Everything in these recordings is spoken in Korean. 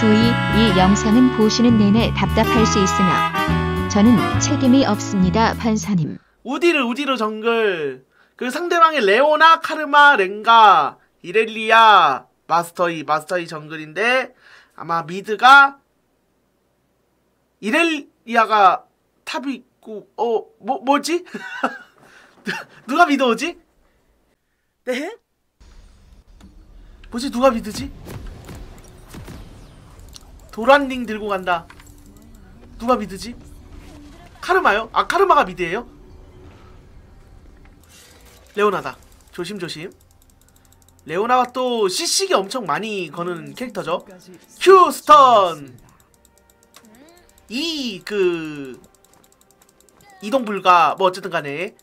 주의, 이 영상은 보시는 내내 답답할 수 있으나 저는 책임이 없습니다, 판사님. 우디르 우디르 정글. 그 상대방의 레오나 카르마 렌가 이렐리아 마스터이 마스터이 정글인데 아마 미드가 이렐리아가 탑이 있고 어 뭐 뭐지? 누가 미드 오지? 네? 뭐지? 누가 미드지 도란링 들고 간다 누가 미드지 카르마요 아 카르마가 미드예요 레오나다. 조심조심. 레오나가 또 CC기 엄청 많이 거는 캐릭터죠. 큐 스턴. 이 그 이동 불가 뭐 어쨌든 간에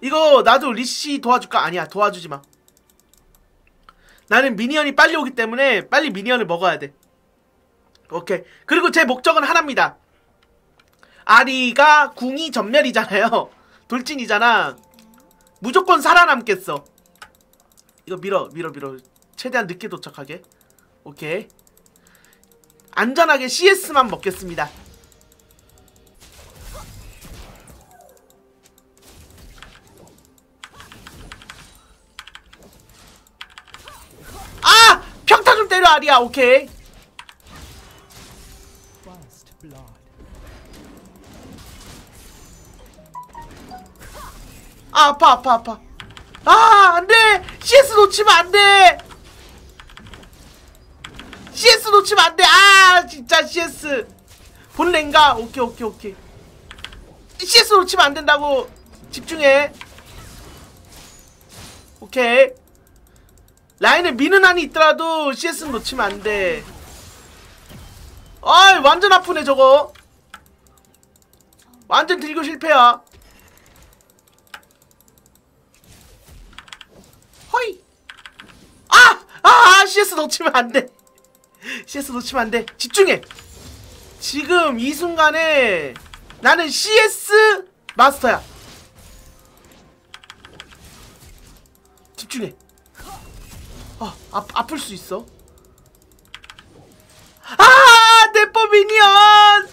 이거 나도 리시 도와줄까? 아니야 도와주지 마. 나는 미니언이 빨리 오기 때문에 빨리 미니언을 먹어야 돼. 오케이. 그리고 제 목적은 하나입니다. 아리가 궁이 전멸이잖아요. 돌진이잖아. 무조건 살아남겠어. 이거 밀어, 밀어, 밀어. 최대한 늦게 도착하게. 오케이. 안전하게 CS만 먹겠습니다. 때려, 아리야. 오케이. 아, 아파, 아파, 아파. 아, 안 돼! CS 놓치면 안 돼! CS 놓치면 안 돼! 아, 진짜 CS! 본랭가? 오케이, 오케이, 오케이. CS 놓치면 안 된다고! 집중해. 오케이. 라인에 미는 한이 있더라도 CS는 놓치면 안 돼. 아이, 완전 아프네, 저거. 완전 들고 실패야. 허이. 아! 아! CS 놓치면 안 돼. CS 놓치면 안 돼. 집중해. 지금 이 순간에 나는 CS 마스터야. 집중해. 아, 아 아플 수 있어. 아! 내법 미니언!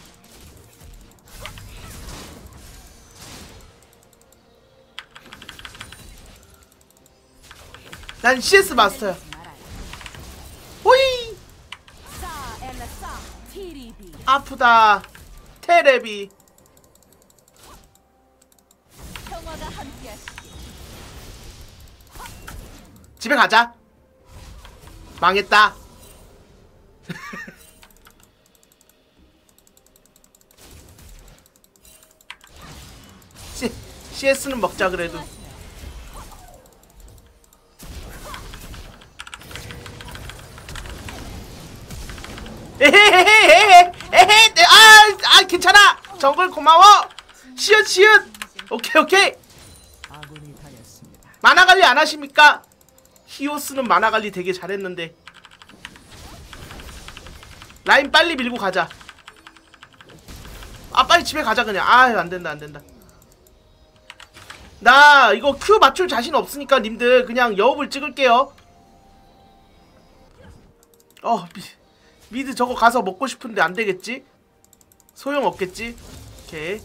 난 CS 마스터야. 호이! 아프다. 테레비. 집에 가자. 망했다. CS는 먹자 그래도. 에헤헤헤헤 에헤 네, 아, 아 괜찮아 정글 고마워 시읒 시읒 오케이 오케이 만화 관리 안 하십니까? 히오스는 만화 관리 되게 잘했는데 라인 빨리 밀고 가자 아 빨리 집에 가자 그냥 아 안된다 안된다 나 이거 큐 맞출 자신 없으니까 님들 그냥 여업을 찍을게요 어 미, 미드 저거 가서 먹고 싶은데 안 되겠지? 소용 없겠지? 오케이.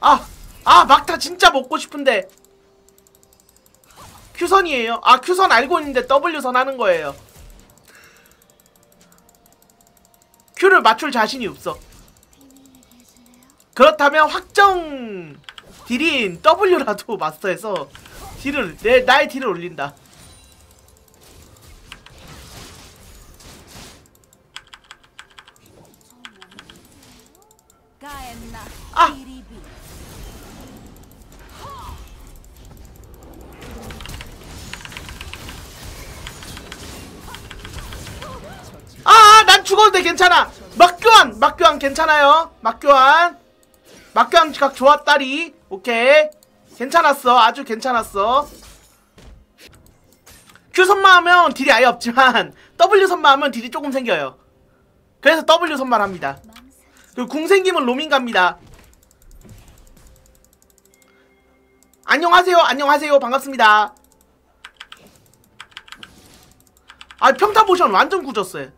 아! 아, 막타 진짜 먹고 싶은데. 큐선이에요. 아, 큐선 알고 있는데 W선 하는 거예요. 큐를 맞출 자신이 없어. 그렇다면 확정 딜인 W라도 마스터해서 딜을 내 나의 딜을 올린다. 돼, 괜찮아. 막교환, 막교환 괜찮아요. 막교환. 막교환 각 좋았다리. 오케이. 괜찮았어. 아주 괜찮았어. Q 선마 하면 딜이 아예 없지만 W 선마 하면 딜이 조금 생겨요. 그래서 W 선마를 합니다. 그리고 궁 생기면 로밍 갑니다. 안녕하세요. 안녕하세요. 반갑습니다. 아 평타 모션 완전 굳었어요.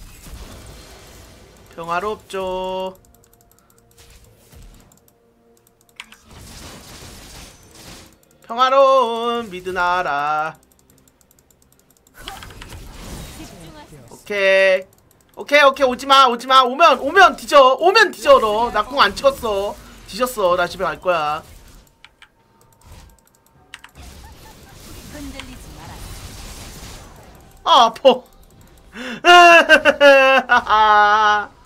평화롭죠. 평화로운 미드나라. 오케이. 오케이, 오케이, 오지마, 오지마. 오면, 오면 뒤져. 오면 뒤져, 너. 나공안 찍었어. 뒤졌어. 나 집에 갈 거야. 아, 아파.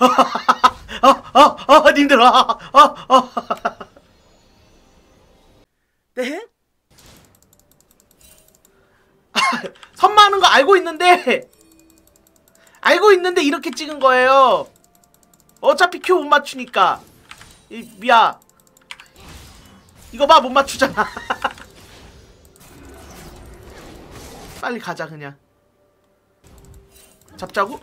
아, 아, 아, 님들, 아, 아, 아. 네? 아, 선마하는 거 알고 있는데, 알고 있는데 이렇게 찍은 거예요. 어차피 큐 못 맞추니까. 이, 미야. 이거 봐, 못 맞추잖아. 빨리 가자 그냥 잡자고?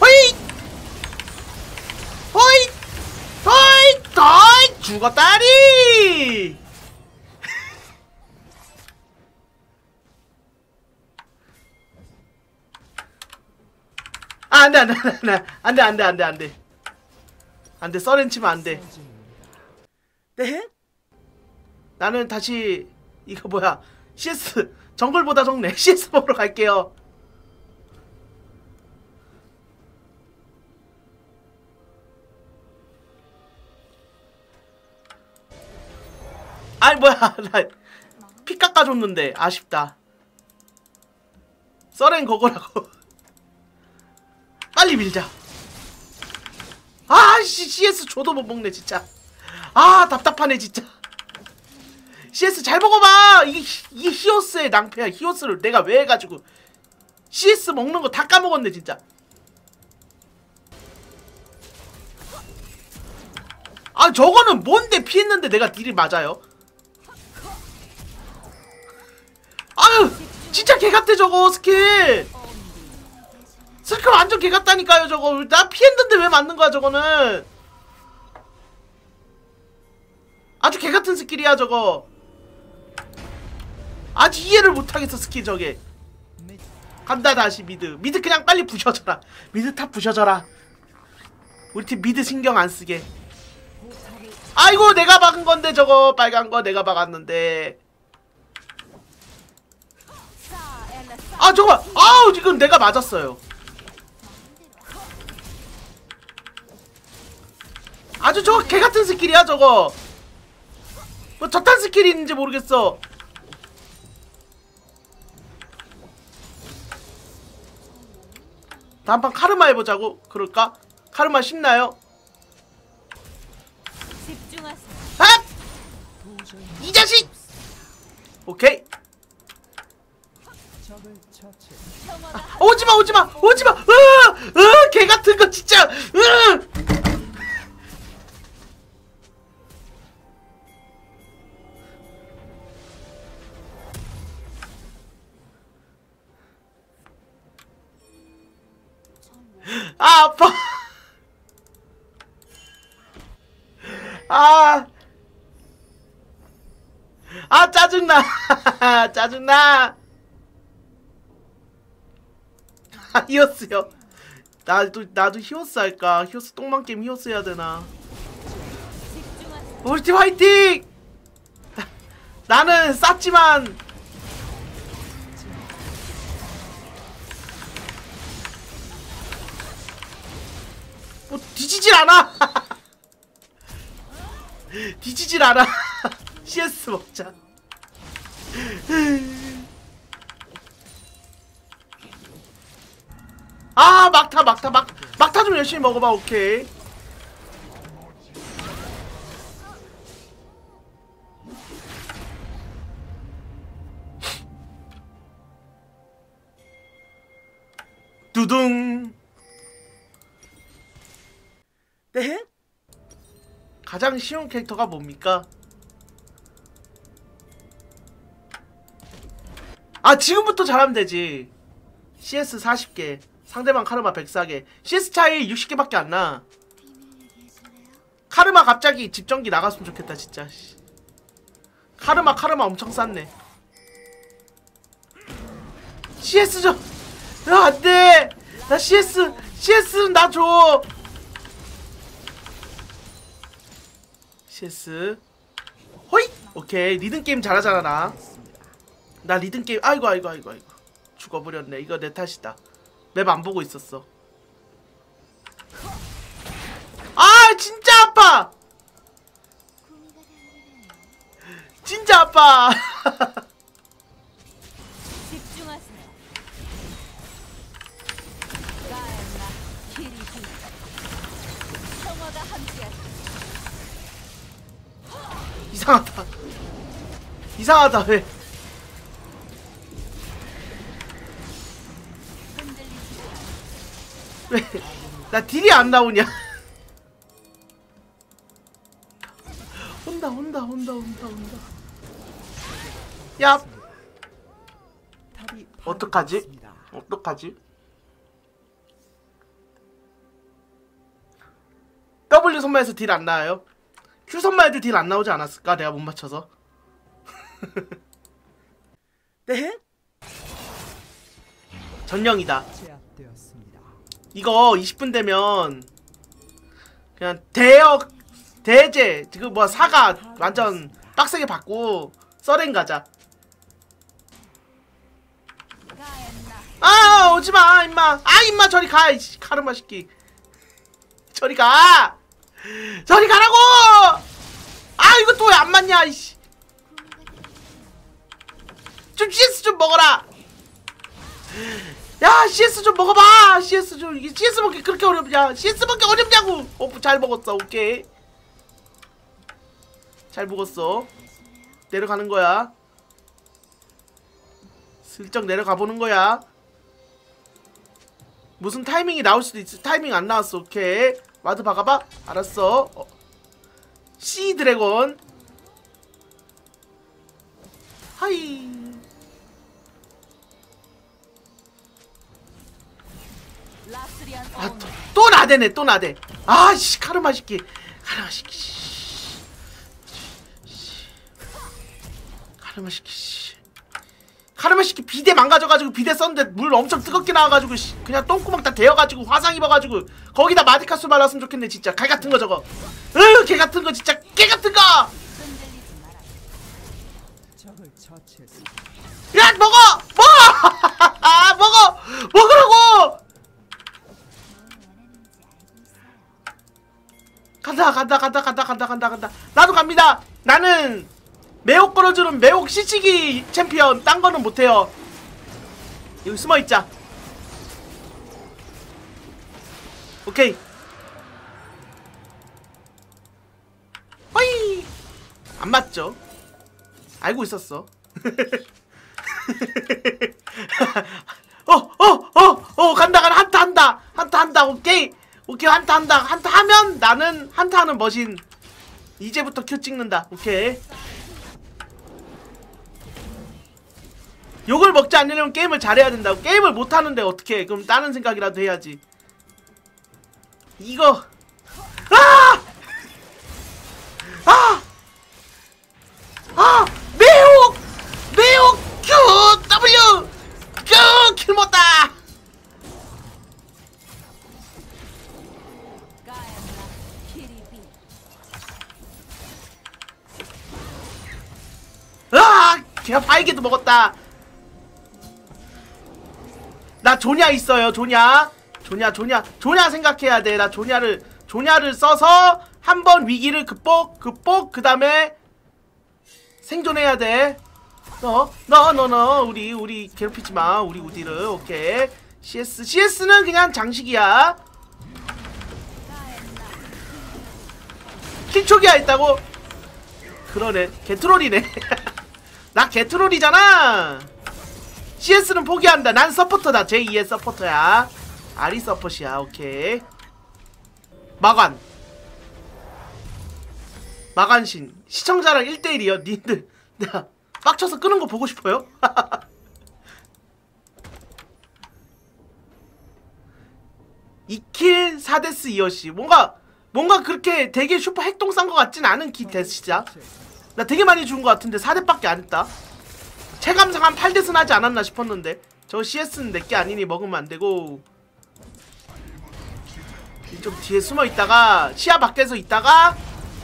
호이! 호이! 호이! 호이! 죽었다리! 아, 안 돼, 안 돼, 안 돼, 안 돼, 안 돼, 안 돼, 안 돼. 안 돼, 써렌 치면 안 돼. 네? 나는 다시, 이거 뭐야, CS, 정글보다 적네. CS 보러 갈게요. 아니, 뭐야, 나, 피 깎아줬는데, 아쉽다. 써렌 거거라고. 빨리 밀자. 아씨 CS 줘도 못 먹네 진짜. 아 답답하네 진짜. CS 잘 먹어봐. 이게 히- 이게 히오스의 낭패야. 히오스를 내가 왜 해가지고 CS 먹는 거 다 까먹었네 진짜. 아 저거는 뭔데 피했는데 내가 딜이 맞아요? 아유 진짜 개같아 저거 스킬. 스킬 완전 개 같다니까요 저거. 나 피했는데 왜 맞는 거야 저거는? 아주 개같은 스킬이야 저거. 아주 이해를 못하겠어 스킬 저게. 간다 다시 미드. 미드 그냥 빨리 부셔져라. 미드 탑 부셔져라. 우리 팀 미드 신경 안 쓰게. 아이고 내가 박은 건데 저거. 빨간 거 내가 박았는데. 아 저거. 아우 지금 내가 맞았어요 아주 저거 개같은 스킬이야 저거 뭐 저탄 스킬이 있는지 모르겠어 다음판 카르마 해보자고 그럴까? 카르마 쉽나요? 집중하세요. 아! 이 자식! 오케이 평화가 오지마 오지마 오지마 으! 으! 개같은 거 진짜 짜증나 아, 히오스요. 나도 나도 히오스 할까? 히오스 똥만 게임 히오스 해야 되나? 팀 화이팅! 나는 쌌지만. 뭐 뒤지질 않아. 뒤지질 않아. CS 먹자 아 막타 막타 막 막타 좀 열심히 먹어봐 오케이 두둥 네? 가장 쉬운 캐릭터가 뭡니까? 아 지금부터 잘하면 되지. CS 40개 상대방 카르마 104개. CS 차이 60개밖에 안나. 카르마 갑자기 집전기 나갔으면 좋겠다 진짜. 씨. 카르마 카르마 엄청 쌌네. CS 좀. 야, 안돼. 나 CS CS 나줘. CS. 호이 오케이 리듬 게임 잘하잖아 나. 나 리듬 게임 아이고 아이고 아이고 아이고. 죽어버렸네. 이거 내 탓이다. 맵 안 보고 있었어. 아 진짜 아파! 진짜 아파. 이상하다. 이상하다 왜 나 딜이 안 나오냐? 온다 온다 온다 온다 온다 야 어떡하지? 어떡하지? W 선마에서 딜 안 나와요? Q 선마에도 딜 안 나오지 않았을까? 내가 못 맞춰서 네? 전령이다. 이거 20분 되면 그냥 대역 대제 지금 뭐 사가 완전 빡세게 받고 써렌 가자. 아 오지마 임마. 아 임마 저리 가. 이씨, 카르마 새끼. 저리 가. 저리 가라고. 아 이거 또 왜 안 맞냐 이씨. 좀 CS 좀 먹어라. 야 CS 좀 먹어봐. CS 좀 이게 CS 먹기 그렇게 어렵냐? CS 먹기 어렵냐고. 어 잘 먹었어. 오케이. 잘 먹었어. 내려가는 거야. 슬쩍 내려가 보는 거야. 무슨 타이밍이 나올 수도 있어. 타이밍 안 나왔어. 오케이. 와드 박아봐. 알았어. 어. C 드래곤. 하이. 나대네. 또 나대. 아씨 카르마 시키. 카르마. 씨. 카르마 시키. 씨. 카르마 시키 비대 망가져가지고 비대 썼는데 물 엄청 뜨겁게 나와가지고 씨. 그냥 똥구멍 다 데워가지고 화상 입어가지고 거기다 마디카스 발랐으면 좋겠네 진짜 개 같은 거 저거. 으개 같은 거 진짜 개 같은 거. 야 먹어 먹어 먹어 먹으라고 간다 간다 간다 간다 간다 간다 간다. 나도 갑니다. 나는 매혹 끌어주는 매혹 시치기 챔피언 딴 거는 못해요. 여기 숨어있자. 오케이. 허이! 안 맞죠? 알고 있었어. 어, 어, 어, 어, 간다, 간다, 한타 한다, 한타 한다, 오케이, 오케이, 한타 한다, 한타 하면 나는 한타 하는 머신. 이제부터 큐 찍는다, 오케이. 욕을 먹지 않으려면 게임을 잘해야 된다고. 게임을 못 하는데 어떻게? 그럼 다른 생각이라도 해야지. 이거, 아, 아, 아, 매혹, 매혹 Q W Q 킬 못다. 아, 걔가 바이게도 먹었다. 나 조냐 있어요, 조냐. 조냐, 조냐, 조냐 생각해야 돼. 나 조냐를 조냐를 써서 한 번 위기를 극복, 극복 그 다음에 생존해야 돼. 너, 너, 너, 너, 우리, 우리 괴롭히지 마. 우리 우디를, 오케이. CS, CS는 그냥 장식이야. 킬초기야 있다고? 그러네. 개트롤이네. 나 개트롤이잖아. CS는 포기한다. 난 서포터다. 제2의 서포터야. 아리 서포트야. 오케이. 마관. 마관신. 시청자랑 1대1이요. 니들. 내가 빡쳐서 끄는 거 보고 싶어요? 이킬 4데스 이어시 뭔가 뭔가 그렇게 되게 슈퍼 핵동 싼 것 같진 않은 기 데스시자 나 되게 많이 준 것 같은데 4대밖에 안 했다. 체감상 한 8대스 하지 않았나 싶었는데. 저 CS는 내게 아니니 먹으면 안 되고. 좀 뒤에 숨어 있다가 시야 밖에서 있다가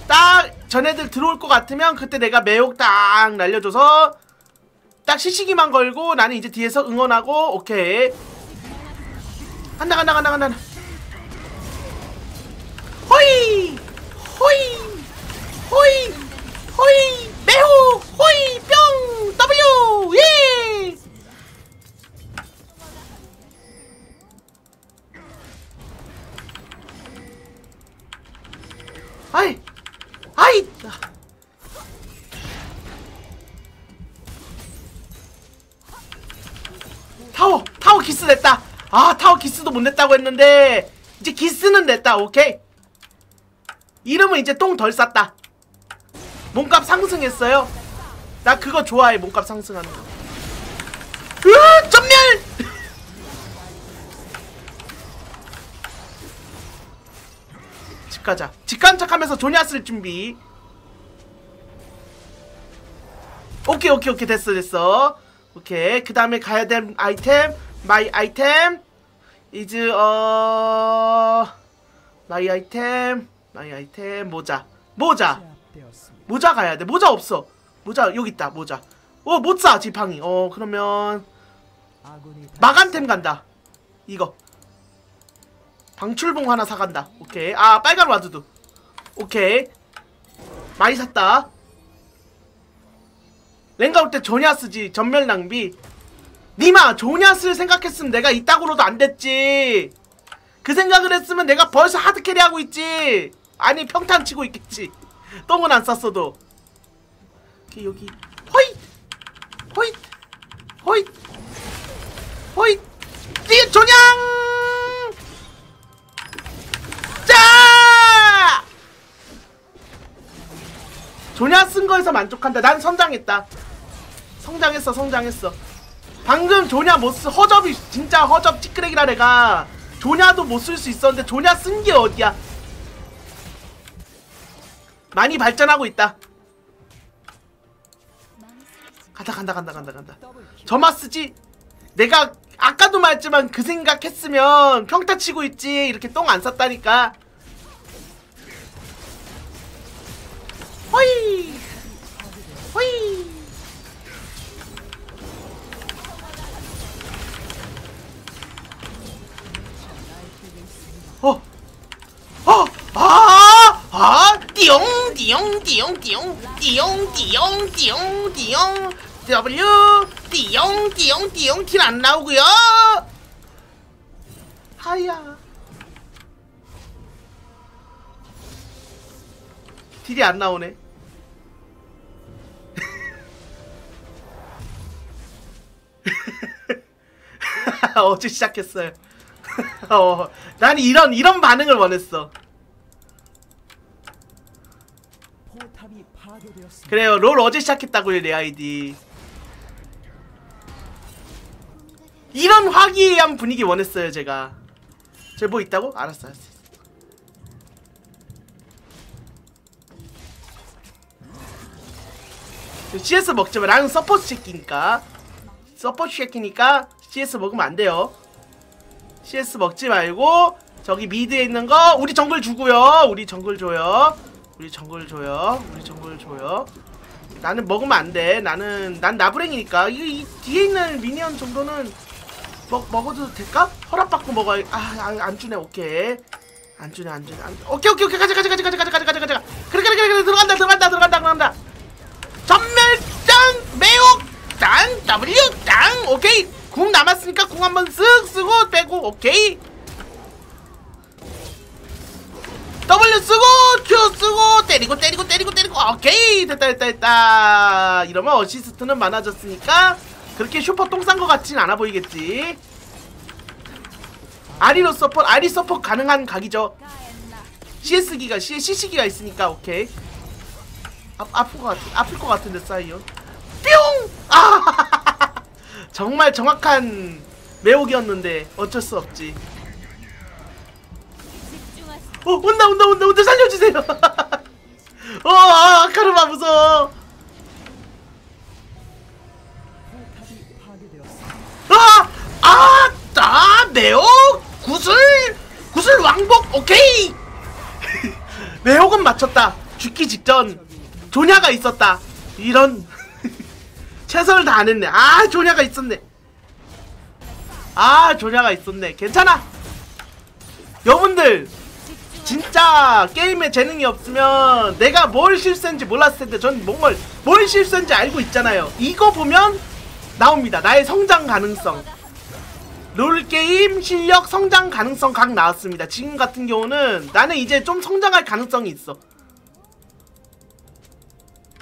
딱 전애들 들어올 것 같으면 그때 내가 매혹 딱 날려줘서 딱 시시기만 걸고 나는 이제 뒤에서 응원하고 오케이. 간다 간다 간다 간다. 호이! 호이! 호이 호이 매호 호이 뿅 W 예! 아이 아이 타워 타워 기스 냈다. 아 타워 기스도 못 냈다고 했는데 이제 기스는 냈다 오케이? 이름은 이제 똥 덜 쌌다 몸값 상승했어요? 나 그거 좋아해 몸값 상승하는 거. 으 전멸! 집 가자. 집 간 척하면서 조냐 쓸 준비. 오케이 오케이 오케이. 됐어 됐어. 오케이. 그 다음에 가야 될 아이템 마이 아이템. 이즈 어 마이 아이템 마이 아이템. 모자. 모자. 모자 가야 돼. 모자 없어. 모자 여기 있다. 모자. 어 못 사 지팡이. 어 그러면 마간템 간다. 이거. 방출봉 하나 사간다. 오케이. 아 빨간 와드도. 오케이. 많이 샀다. 랭가 올 때 조냐 쓰지. 전멸 낭비. 니마 조냐 쓸 생각했으면 내가 이따구로도 안 됐지. 그 생각을 했으면 내가 벌써 하드캐리 하고 있지. 아니 평탄 치고 있겠지 똥은 안 쌌어도. 오케이 여기. 호잇! 호잇! 호잇! 호잇! 뒤에 조냥 자! 조냐 쓴 거에서 만족한다. 난 성장했다. 성장했어 성장했어. 방금 조냐 못쓰 허접이 진짜 허접 찌끄레기라 내가. 조냐도 못 쓸 수 있었는데 조냐 쓴 게 어디야 많이 발전하고 있다. 간다 간다 간다 간다 간다. 저마 쓰지? 내가 아까도 말했지만 그 생각했으면 평타 치고 있지. 이렇게 똥 안 쌌다니까 띠용 띠용 띠용 띠용 띠용 띠용 띠용 W 띠용 띠용 띠용 티 안 나오고요 하야 딜이 안 나오네 어제 시작했어요 어, 난 이런 이런 반응을 원했어 그래요, 롤 어제 시작했다고요, 내 아이디. 이런 화기애애한 분위기 원했어요, 제가. 저뭐 있다고? 알았어, 알았어. CS 먹지 마. 나는 서포트 새끼니까. 서포트 새끼니까 CS 먹으면 안 돼요. CS 먹지 말고 저기 미드에 있는 거 우리 정글 주고요. 우리 정글 줘요. 우리 정글 줘요. 우리 정글 줘요. 나는 먹으면 안 돼. 나는 난 나부랭이니까 이, 이 뒤에 있는 미니언 정도는 먹 먹어도 될까? 허락받고 먹어야 아안 안 주네. 오케이. 안 주네 안 주네. 안, 오케이 오케이 오케이 가자 가자 가자 가자 가자 가자 가자 가자. 그래 그래 그래 그래 들어간다 들어간다 들어간다 들어간다. 전멸장 매혹 W 땅 오케이 궁 남았으니까 궁 한번 쓱 쓰고 빼고 됐다 됐다 됐다 이러면 어시스트는 많아졌으니까 그렇게 슈퍼 똥 싼 것 같진 않아 보이겠지. 아리로 서포트 아리 서포트 가능한 각이죠. CS기가 CC기가 있으니까 오케이. 아, 아플 것 같 아플 것 같은데 사이언. 뿅! 아! 정말 정확한 매혹이었는데 어쩔 수 없지. 어 온다 온다 온다 온다 살려주세요 어 아, 카르마 무서워. 아! 아! 아! 매혹! 구슬! 구슬 왕복! 오케이! 매혹은 맞췄다 죽기 직전 조냐가 있었다 이런 최선을 다했네 아 조냐가 있었네 아 조냐가 있었네 괜찮아 여러분들 진짜 게임에 재능이 없으면 내가 뭘 실수했는지 몰랐을 텐데 전 뭘, 뭘 실수했는지 알고 있잖아요. 이거 보면 나옵니다. 나의 성장 가능성. 롤게임 실력 성장 가능성 각 나왔습니다. 지금 같은 경우는 나는 이제 좀 성장할 가능성이 있어.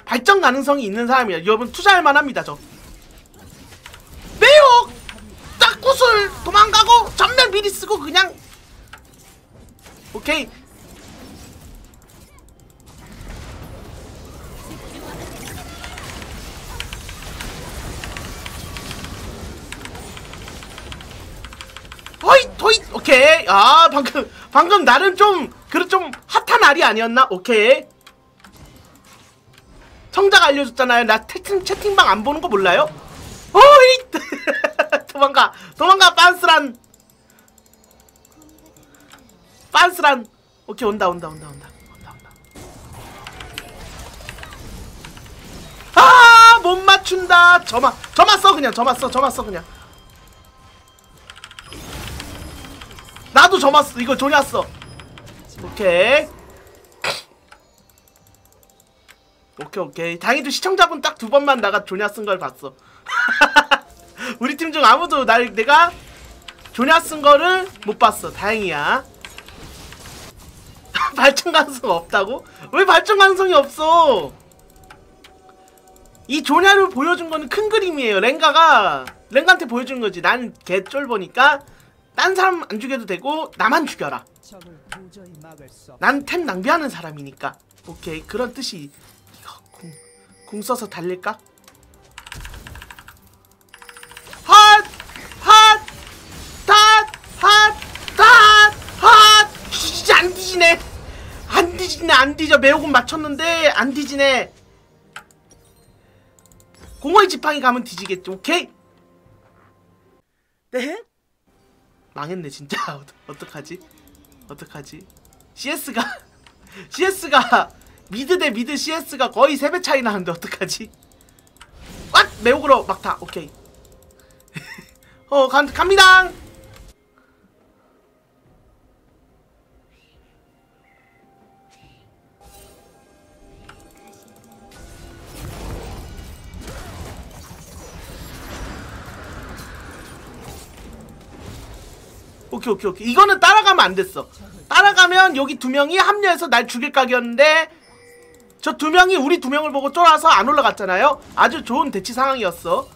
발전 가능성이 있는 사람이야. 여러분 투자할 만합니다 저. 매혹! 딱 구슬 도망가고 전멸 미리 쓰고 그냥 오케이. 호잇 호잇 오케이. 아 방금 방금 나름 좀 그래 좀 핫한 알이 아니었나? 오케이. 청자가 알려줬잖아요. 나 채팅 채팅방 안 보는 거 몰라요? 호잇 도망가 도망가 빤스란 빤스란. 오케이 온다 온다 온다 온다. 온다 온다. 아못 맞춘다. 저만 저만 써 그냥. 저만 써 저만 써 그냥. 나도 저만 써. 이거 조냐 써. 오케이. 오케이 오케이. 다행히도 시청자분 딱 두 번만 나가 조냐 쓴 걸 봤어. 우리 팀 중 아무도 날 내가 조냐 쓴 거를 못 봤어. 다행이야 발전 가능성 없다고? 왜 발전 가능성이 없어 이 조냐를 보여준 거는 큰 그림이에요 랭가가 랭가한테 보여준 거지 나는 개쫄보니까 딴 사람 안 죽여도 되고 나만 죽여라. 난 템 낭비하는 사람이니까 오케이 그런 뜻이 이거 궁, 궁 써서 달릴까? 뒤지네 안 뒤져 매우금 맞췄는데 안 뒤지네 공허의 지팡이 가면 뒤지겠지 오케이 네? 망했네 진짜 어떡하지? 어떡하지? CS가 CS가 미드 대 미드 CS가 거의 3배 차이 나는데 어떡하지? 왓! 매혹으로 막타 오케이 어 간, 갑니다 오케이 오케이 오케이. 이거는 따라가면 안 됐어. 따라가면 여기 두 명이 합류해서 날 죽일 각이었는데 저 두 명이 우리 두 명을 보고 쫄아서 안 올라갔잖아요. 아주 좋은 대치 상황이었어.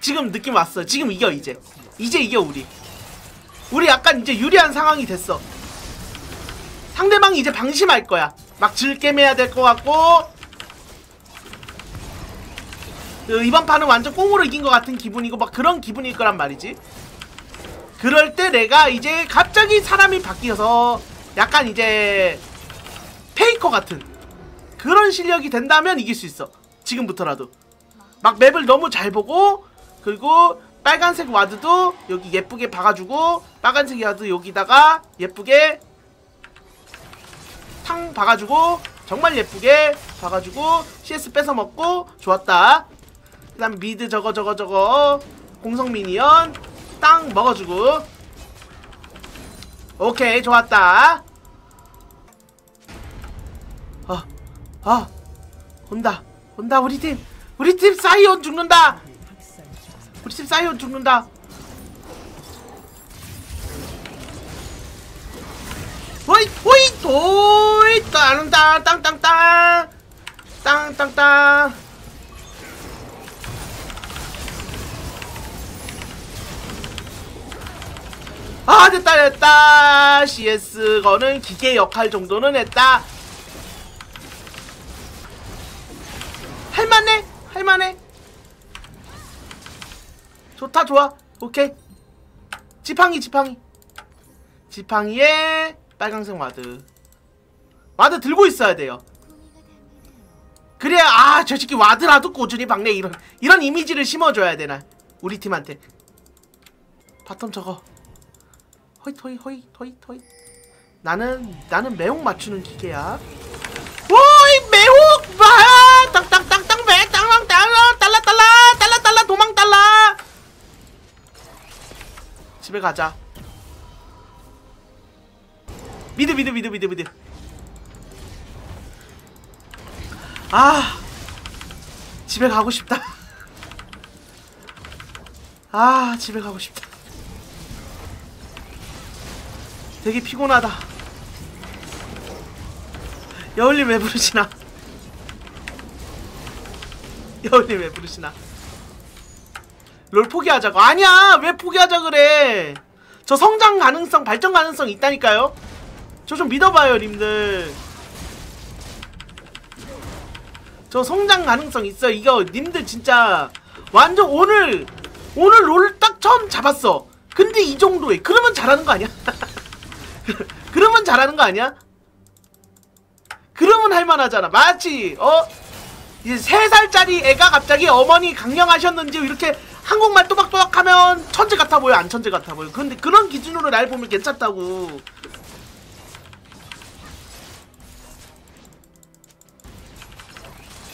지금 느낌 왔어. 지금 이겨 이제. 이제 이겨 우리. 우리 약간 이제 유리한 상황이 됐어. 상대방이 이제 방심할 거야. 막 즐겜해야 될 것 같고. 그 이번 판은 완전 꽁으로 이긴 것 같은 기분이고 막 그런 기분일 거란 말이지 그럴 때 내가 이제 갑자기 사람이 바뀌어서 약간 이제 페이커 같은 그런 실력이 된다면 이길 수 있어. 지금부터라도. 막 맵을 너무 잘 보고 그리고 빨간색 와드도 여기 예쁘게 박아주고 빨간색 와드 여기다가 예쁘게 탕 박아주고 정말 예쁘게 박아주고 CS 뺏어 먹고 좋았다. 그 다음 미드 저거 저거 저거. 공성 미니언 땅 먹어주고. 오케이 좋았다. 아, 아 온다 온다 우리 팀. 우리 팀 사이온 죽는다. 우리 팀 사이온 죽는다. 호이 호이 호이 땅땅 땅땅땅. 땅땅땅 아 됐다 됐다. CS 거는 기계 역할 정도는 했다. 할만해 할만해. 좋다 좋아. 오케이. 지팡이 지팡이. 지팡이에 빨강색 와드. 와드 들고 있어야 돼요. 그래야 아 저 새끼 와드라도 꾸준히 박네. 이런 이런 이미지를 심어줘야 되나 우리 팀한테. 바텀 저거 허이 토이 허이 토이 토이 나는 나는 매혹 맞추는 기계야. 오이 매혹 봐 땅땅땅땅 매! 땅땅 땅 달라 달라 달라 달라 도망 달라. 집에 가자. 미드 미드 미드 미드 미드. 아 집에 가고 싶다. 아 집에 가고 싶다 되게 피곤하다. 여울님 왜 부르시나? 여울님 왜 부르시나? 롤 포기하자고. 아니야! 왜 포기하자 그래? 저 성장 가능성 발전 가능성 있다니까요. 저 좀 믿어봐요 님들. 저 성장 가능성 있어 이거 님들 진짜 완전 오늘 오늘 롤 딱 처음 잡았어. 근데 이 정도에. 그러면 잘하는 거 아니야? 그러면 잘하는 거 아니야? 그러면 할만하잖아. 마치 어? 이제 3살짜리 애가 갑자기 어머니 강령하셨는지 이렇게 한국말 또박또박 하면 천재 같아 보여? 안 천재 같아 보여? 근데 그런 기준으로 날 보면 괜찮다고.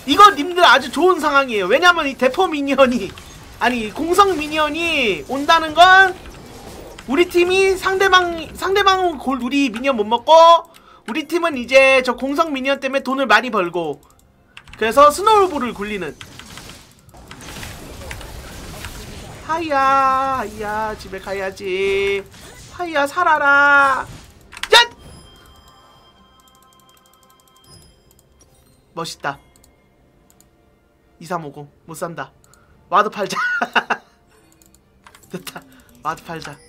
이거 님들 아주 좋은 상황이에요. 왜냐면 이 대포 미니언이 아니 공성 미니언이 온다는 건 우리 팀이 상대방 상대방은 골 우리 미니언 못 먹고 우리 팀은 이제 저 공성 미니언 때문에 돈을 많이 벌고 그래서 스노우볼을 굴리는. 하이야 하이야 집에 가야지. 하이야 살아라. 짠 멋있다. 2350 못산다. 와드 팔자. 됐다. 와드 팔자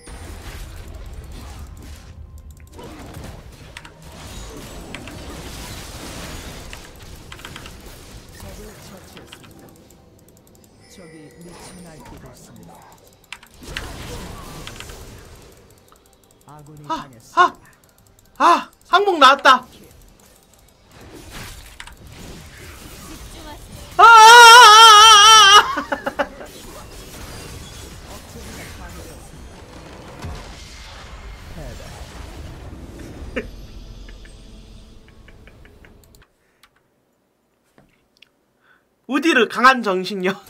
당했습니다. 하! 아! 항복 나왔다 아! 아! 아! 아! 아! 우디르 강한 정신력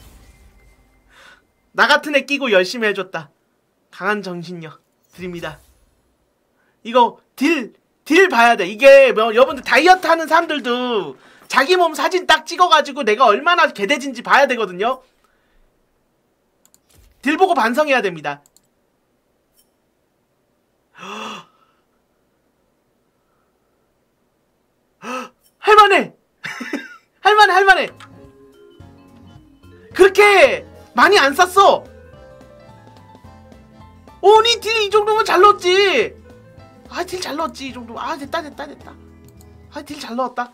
나 같은 애 끼고 열심히 해줬다. 강한 정신력 드립니다. 이거 딜, 딜 봐야 돼. 이게 뭐 여러분들 다이어트 하는 사람들도 자기 몸 사진 딱 찍어가지고 내가 얼마나 개돼진지 봐야 되거든요. 딜 보고 반성해야 됩니다. 할만해! 할만해 할만해! 그렇게 많이 안 쌌어. 오니 딜 이 정도면 잘 넣었지. 아 딜 잘 넣었지 이 정도. 아 됐다 됐다 됐다. 아 딜 잘 넣었다.